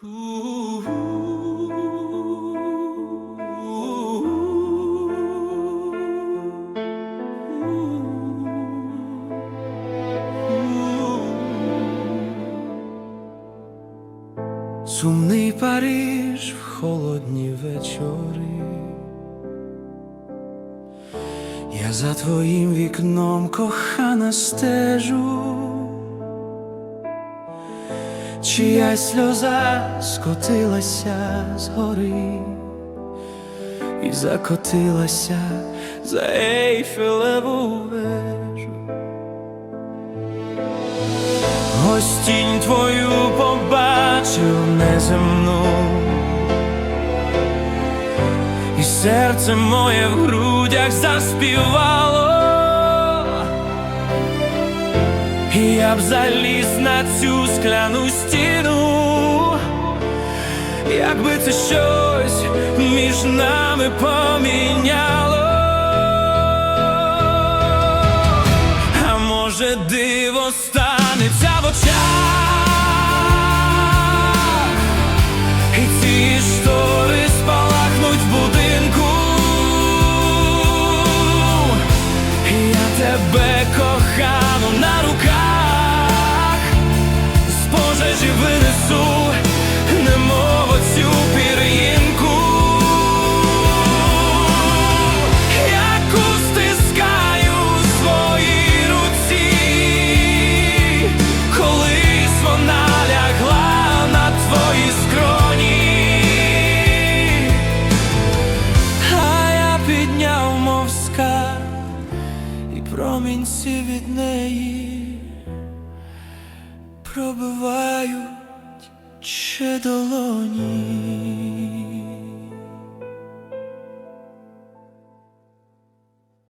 Сумний Париж в холодні вечори. Я за твоїм вікном кохана стежу, чиясь сльоза скотилася з гори і закотилася за Ейфелеву вежу. Ось тінь твою побачив неземну, і серце моє в грудях заспівало, я б заліз на цю скляну стіну, якби це щось між нами поміняло. А може диво станеться в очах? І ці штори спалахнуть в будинку? Я тебе кохану на руках мов і промінці від неї пробивають ще долоні.